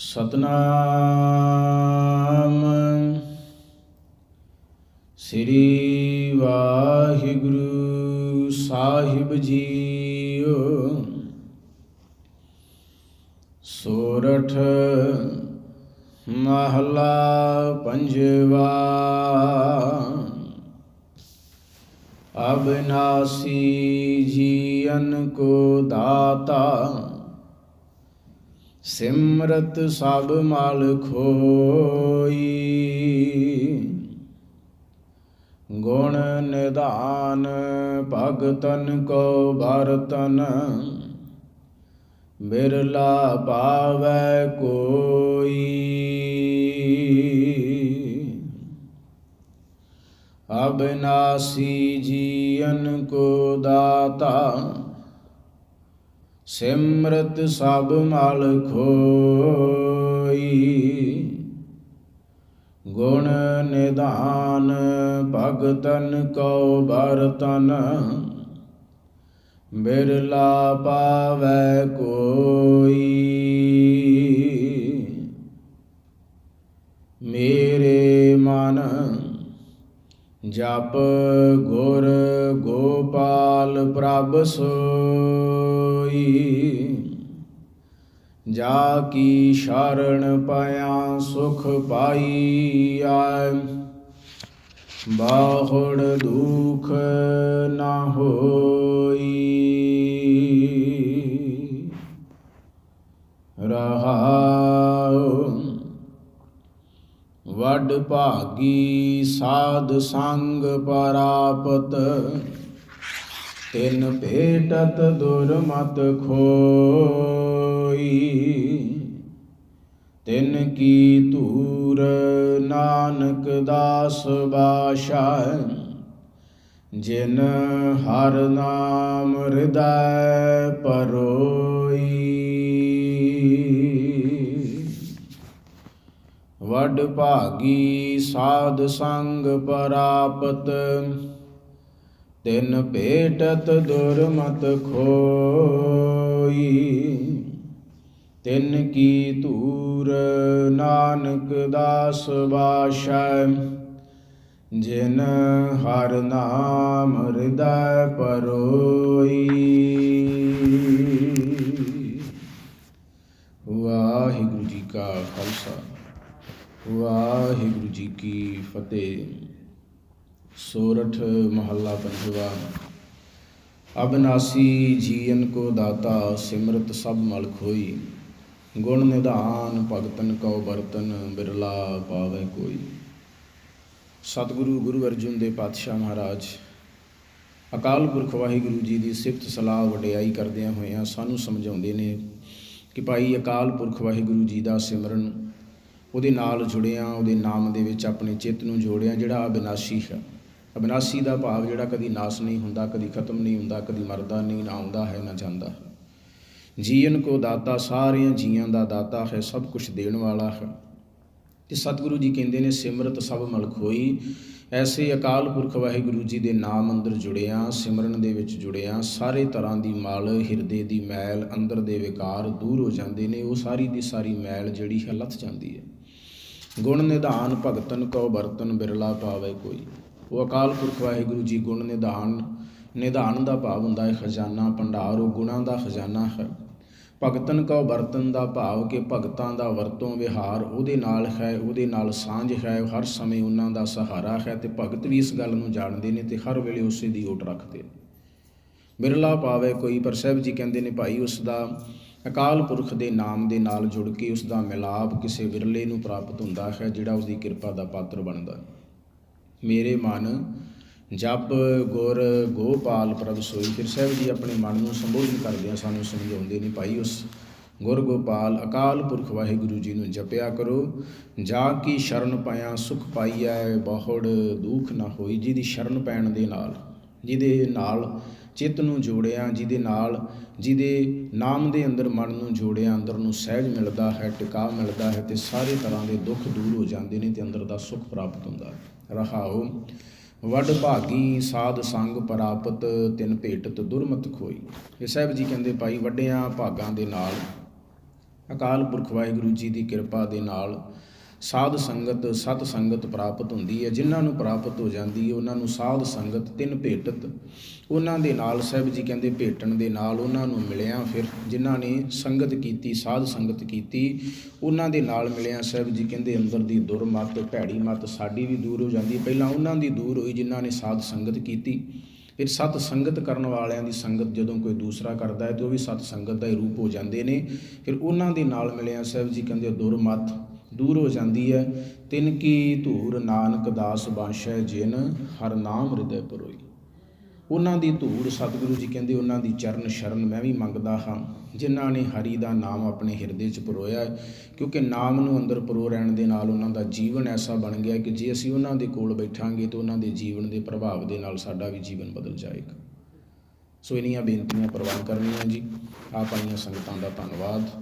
ਸਤਨਾਮ। ਸ੍ਰੀ ਵਾਹਿਗੁਰੂ ਸਾਹਿਬ ਜੀਓ। ਸੋਰਠ ਮਹਲਾ ਪੰਜਵਾ। ਅਬਨਾਸੀ ਜੀਵਨ ਕੋ ਦਾਤਾ। ਸਿਮਰਤ ਸਭ ਮਲ ਖੋਈ। ਗੁਣ ਨਿਧਾਨ ਭਗਤਨ ਕੋ ਭਰਤਨ, ਬਿਰਲਾ ਪਾਵੈ ਕੋਈ। ਅਬਨਾਸੀ ਜੀਵਨ ਕੋ ਦਾਤਾ ਸਿਮਰਤ ਸਭ ਮਲ ਖੋਈ। ਗੁਣ ਨਿਦਾਨ ਭਗਤਨ ਕੋ ਬਰਤਨ ਬਿਰਲਾ ਪਾਵੈ ਕੋਈ। ਮੇਰੇ ਮਨ ਜਪ ਗੁਰ ਗੋਪਾਲ ਪ੍ਰਭ ਸੋਈ। ਜਾ ਕੀ ਸ਼ਰਨ ਪਿਆ ਸੁਖ ਪਾਈ ਆਇ ਬਾਹੜ ਦੁਖ ਨਾ ਹੋਈ। ਵੱਡ ਭਾਗੀ, ਸਾਧ ਸੰਗ ਪਰਾਪਤ। ਤਿਨ ਭੇਟਤ ਦੁਰਮਤ ਖੋਈ। ਤਿਨ ਕੀ ਧੂਰ ਨਾਨਕ ਦਾਸ ਬਾਸ਼ਾ, ਜਿਨ ਹਰ ਨਾਮ ਹਿਰਦੈ ਪਰੋਈ। ਵੱਡ ਭਾਗੀ ਸਾਧ ਸੰਗ ਪਰਾਪਤ। ਤਿਨ ਭੇਟਤ ਦੁਰਮਤ ਖੋਈ। ਤਿਨ ਕੀ ਧੂਰ ਨਾਨਕ ਦਾਸ ਬਾਸ਼ੈ। ਜਿਨ ਹਰ ਨਾਮ ਹਿਰਦੈ ਪਰੋਈ। ਵਾਹਿਗੁਰੂ ਜੀ ਕਾ ਖਾਲਸਾ। ਵਾਹਿਗੁਰੂ ਜੀ ਕੀ ਫਤਿਹ। ਸੋਰਠ ਮਹੱਲਾ ਪੰਜਵਾ। ਅਬਨਾਸੀ ਜੀਵਨ ਕੋ ਦਾਤਾ, ਸਿਮਰਤ ਸਭ ਮਲ ਖੋਈ। ਗੁਣ ਨਿਧਾਨ ਭਗਤਨ ਕਉ ਬਰਤਨ ਬਿਰਲਾ ਪਾਵੇ ਕੋਈ। ਸਤਿਗੁਰੂ ਗੁਰੂ ਅਰਜੁਨ ਦੇ ਪਾਤਸ਼ਾਹ ਮਹਾਰਾਜ, ਅਕਾਲ ਪੁਰਖ ਵਾਹਿਗੁਰੂ ਜੀ ਦੀ ਸਿਫਤ ਸਲਾਹ ਵਡਿਆਈ ਕਰਦਿਆਂ ਹੋਇਆਂ ਸਾਨੂੰ ਸਮਝਾਉਂਦੇ ਨੇ ਕਿ ਭਾਈ ਅਕਾਲ ਪੁਰਖ ਵਾਹਿਗੁਰੂ ਜੀ ਦਾ ਸਿਮਰਨ ਉਹਦੇ ਨਾਲ ਜੁੜਿਆ, ਉਹਦੇ ਨਾਮ ਦੇ ਵਿੱਚ ਆਪਣੇ ਚਿੱਤ ਨੂੰ ਜੋੜਿਆ, ਜਿਹੜਾ ਅਬਿਨਾਸ਼ੀ ਹੈ। ਅਬਿਨਾਸ਼ੀ ਦਾ ਭਾਵ ਜਿਹੜਾ ਕਦੀ ਨਾਸ ਨਹੀਂ ਹੁੰਦਾ, ਕਦੀ ਖਤਮ ਨਹੀਂ ਹੁੰਦਾ, ਕਦੀ ਮਰਦਾ ਨਹੀਂ, ਨਾ ਆਉਂਦਾ ਹੈ, ਨਾ ਜਾਂਦਾ ਹੈ। ਜੀਵਨ ਕੋ ਦਾਤਾ, ਸਾਰਿਆਂ ਜੀਆਂ ਦਾ ਦਾਤਾ ਹੈ, ਸਭ ਕੁਝ ਦੇਣ ਵਾਲਾ ਹੈ। ਤੇ ਸਤਿਗੁਰੂ ਜੀ ਕਹਿੰਦੇ ਨੇ, ਸਿਮਰਤ ਸਭ ਮਲ ਖੋਈ ਐਸੇ ਅਕਾਲ ਪੁਰਖ ਵਾਹਿਗੁਰੂ ਜੀ ਦੇ ਨਾਮ ਅੰਦਰ ਜੁੜਿਆ, ਸਿਮਰਨ ਦੇ ਵਿੱਚ ਜੁੜਿਆ। ਸਾਰੇ ਤਰ੍ਹਾਂ ਦੀ ਮਲ, ਹਿਰਦੇ ਦੀ ਮੈਲ, ਅੰਦਰ ਦੇ ਵਿਕਾਰ ਦੂਰ ਹੋ ਜਾਂਦੇ ਨੇ। ਉਹ ਸਾਰੀ ਦੀ ਸਾਰੀ ਮੈਲ ਜਿਹੜੀ ਹੈ, ਲੱਥ ਜਾਂਦੀ ਹੈ। ਗੁਣ ਨਿਧਾਨ ਭਗਤਨ ਕਉ ਵਰਤਨ ਬਿਰਲਾ ਪਾਵੇ ਕੋਈ। ਉਹ ਅਕਾਲ ਪੁਰਖ ਵਾਹਿਗੁਰੂ ਜੀ ਗੁਣ ਨਿਧਾਨ ਨਿਧਾਨ ਦਾ ਭਾਵ ਹੁੰਦਾ ਹੈ ਖਜ਼ਾਨਾ, ਭੰਡਾਰ, ਉਹ ਗੁਣਾਂ ਦਾ ਖਜ਼ਾਨਾ ਹੈ। ਭਗਤਨ ਕਉ ਬਰਤਨ ਦਾ ਭਾਵ ਕਿ ਭਗਤਾਂ ਦਾ ਵਰਤੋਂ ਵਿਹਾਰ ਉਹਦੇ ਨਾਲ ਹੈ, ਉਹਦੇ ਨਾਲ ਸਾਂਝ ਹੈ ਹਰ ਸਮੇਂ ਉਹਨਾਂ ਦਾ ਸਹਾਰਾ ਹੈ ਤੇ ਭਗਤ ਵੀ ਇਸ ਗੱਲ ਨੂੰ ਜਾਣਦੇ ਨੇ ਤੇ ਹਰ ਵੇਲੇ ਉਸੇ ਦੀ ਓਟ ਰੱਖਦੇ ਨੇ। ਬਿਰਲਾ ਪਾਵੇ ਕੋਈ, ਪਰ ਸਾਹਿਬ ਜੀ ਕਹਿੰਦੇ ਨੇ ਭਾਈ ਉਸ ਦਾ ਅਕਾਲ ਪੁਰਖ ਦੇ ਨਾਮ ਦੇ ਨਾਲ ਜੁੜ ਕੇ ਉਸ ਦਾ ਮਿਲਾਪ ਕਿਸੇ ਵਿਰਲੇ ਨੂੰ ਪ੍ਰਾਪਤ ਹੁੰਦਾ ਹੈ, ਜਿਹੜਾ ਉਸ ਦੀ ਕਿਰਪਾ ਦਾ ਪਾਤਰ ਬਣਦਾ ਮੇਰੇ ਮਨ ਜਪ ਗੁਰ ਗੋਪਾਲ ਪ੍ਰਭ ਸੋਈ, ਫਿਰ ਸਾਹਿਬ ਜੀ ਆਪਣੇ ਮਨ ਨੂੰ ਸੰਬੋਧਨ ਕਰਦਿਆਂ ਸਾਨੂੰ ਸਮਝਾਉਂਦੇ ਨੇ, ਭਾਈ, ਉਸ ਗੁਰ ਗੋਪਾਲ, ਅਕਾਲ ਪੁਰਖ ਵਾਹਿਗੁਰੂ ਜੀ ਨੂੰ ਜਪਿਆ ਕਰੋ। ਜਾ ਕੀ ਸ਼ਰਨ ਪਾਇਆ, ਸੁਖ ਪਾਈਐ, ਬਹੁੜ ਦੁੱਖ ਨਾ ਹੋਈ, ਜਿਹਦੀ ਸ਼ਰਨ ਪੈਣ ਦੇ ਨਾਲ, ਜਿਹਦੇ ਨਾਲ ਚਿੱਤ ਨੂੰ ਜੋੜਿਆ, ਜਿਹਦੇ ਨਾਲ, ਜਿਹਦੇ ਨਾਮ ਦੇ ਅੰਦਰ ਮਨ ਨੂੰ ਜੋੜਿਆ, ਅੰਦਰ ਨੂੰ ਸਹਿਜ ਮਿਲਦਾ ਹੈ ਟਿਕਾ ਮਿਲਦਾ ਹੈ ਤੇ ਸਾਰੇ ਤਰ੍ਹਾਂ ਦੇ ਦੁੱਖ ਦੂਰ ਹੋ ਜਾਂਦੇ ਨੇ ਤੇ ਅੰਦਰ ਦਾ ਸੁਖ ਪ੍ਰਾਪਤ ਹੁੰਦਾ ਹੈ। ਰਹਾਉ ਵੱਡ ਭਾਗੀ ਸਾਧ ਸੰਗ ਪ੍ਰਾਪਤ ਤਿਨ ਭੇਟਤ ਦੁਰਮਤ ਖੋਈ। ਇਹ ਸਾਹਿਬ ਜੀ ਕਹਿੰਦੇ, ਭਾਈ ਵੱਡਿਆਂ ਭਾਗਾਂ ਦੇ ਨਾਲ, ਅਕਾਲ ਪੁਰਖ ਵਾਹਿਗੁਰੂ ਜੀ ਦੀ ਕਿਰਪਾ ਦੇ ਨਾਲ ਸਾਧ ਸੰਗਤ ਸਤ ਸੰਗਤ ਪ੍ਰਾਪਤ ਹੁੰਦੀ ਹੈ। ਜਿਨ੍ਹਾਂ ਨੂੰ ਪ੍ਰਾਪਤ ਹੋ ਜਾਂਦੀ ਹੈ, ਉਹਨਾਂ ਨੂੰ ਸਾਧ ਸੰਗਤ ਤਿੰਨ ਭੇਟਤ। ਉਹਨਾਂ ਦੇ ਨਾਲ ਸਾਹਿਬ ਜੀ ਕਹਿੰਦੇ ਭੇਟਣ ਦੇ ਨਾਲ ਉਹਨਾਂ ਨੂੰ ਮਿਲਿਆ ਫਿਰ। ਜਿਨ੍ਹਾਂ ਨੇ ਸੰਗਤ ਕੀਤੀ, ਸਾਧ ਸੰਗਤ ਕੀਤੀ, ਉਹਨਾਂ ਦੇ ਨਾਲ ਮਿਲਿਆ ਸਾਹਿਬ ਜੀ ਕਹਿੰਦੇ ਅੰਦਰ ਦੀ ਦੁਰਮਤ ਭੈੜੀ ਮਤ ਸਾਡੀ ਵੀ ਦੂਰ ਹੋ ਜਾਂਦੀ ਹੈ। ਪਹਿਲਾਂ ਉਹਨਾਂ ਦੀ ਦੂਰ ਹੋਈ, ਜਿਨ੍ਹਾਂ ਨੇ ਸਾਧ ਸੰਗਤ ਕੀਤੀ। ਫਿਰ ਸਤ ਸੰਗਤ ਕਰਨ ਵਾਲਿਆਂ ਦੀ ਸੰਗਤ ਜਦੋਂ ਕੋਈ ਦੂਸਰਾ ਕਰਦਾ ਹੈ, ਤੇ ਉਹ ਵੀ ਸਤ ਸੰਗਤ ਦਾ ਹੀ ਰੂਪ ਹੋ ਜਾਂਦੇ ਨੇ। ਫਿਰ ਉਹਨਾਂ ਦੇ ਨਾਲ ਮਿਲਿਆ ਸਾਹਿਬ ਜੀ ਕਹਿੰਦੇ ਦੁਰਮਤ ਦੂਰ ਹੋ ਜਾਂਦੀ ਹੈ। ਤਿਨ ਕੀ ਧੂਰ ਨਾਨਕ ਦਾਸ ਬਾਸ਼ੈ ਜਿਨ, ਹਰ ਨਾਮ ਹਿਰਦੈ ਪਰੋਈ। ਉਹਨਾਂ ਦੀ ਧੂੜ ਸਤਿਗੁਰੂ ਜੀ ਕਹਿੰਦੇ, ਉਹਨਾਂ ਦੀ ਚਰਨ ਸ਼ਰਨ ਮੈਂ ਵੀ ਮੰਗਦਾ ਹਾਂ। ਜਿਨ੍ਹਾਂ ਨੇ ਹਰੀ ਦਾ ਨਾਮ ਆਪਣੇ ਹਿਰਦੇ 'ਚ ਪਰੋਇਆ ਕਿਉਂਕਿ ਨਾਮ ਨੂੰ ਅੰਦਰ ਪਰੋ ਰਹਿਣ ਦੇ ਨਾਲ ਉਹਨਾਂ ਦਾ ਜੀਵਨ ਐਸਾ ਬਣ ਗਿਆ ਕਿ ਜੇ ਅਸੀਂ ਉਹਨਾਂ ਦੇ ਕੋਲ ਬੈਠਾਂਗੇ ਤਾਂ ਉਹਨਾਂ ਦੇ ਜੀਵਨ ਦੇ ਪ੍ਰਭਾਵ ਦੇ ਨਾਲ ਸਾਡਾ ਵੀ ਜੀਵਨ ਬਦਲ ਜਾਏਗਾ। ਸੋ ਇਨੀਆਂ ਬੇਨਤੀਆਂ ਪ੍ਰਵਾਨ ਕਰਨੀਆਂ ਜੀ। ਆਪ ਆਈਆਂ ਸੰਗਤਾਂ ਦਾ ਧੰਨਵਾਦ।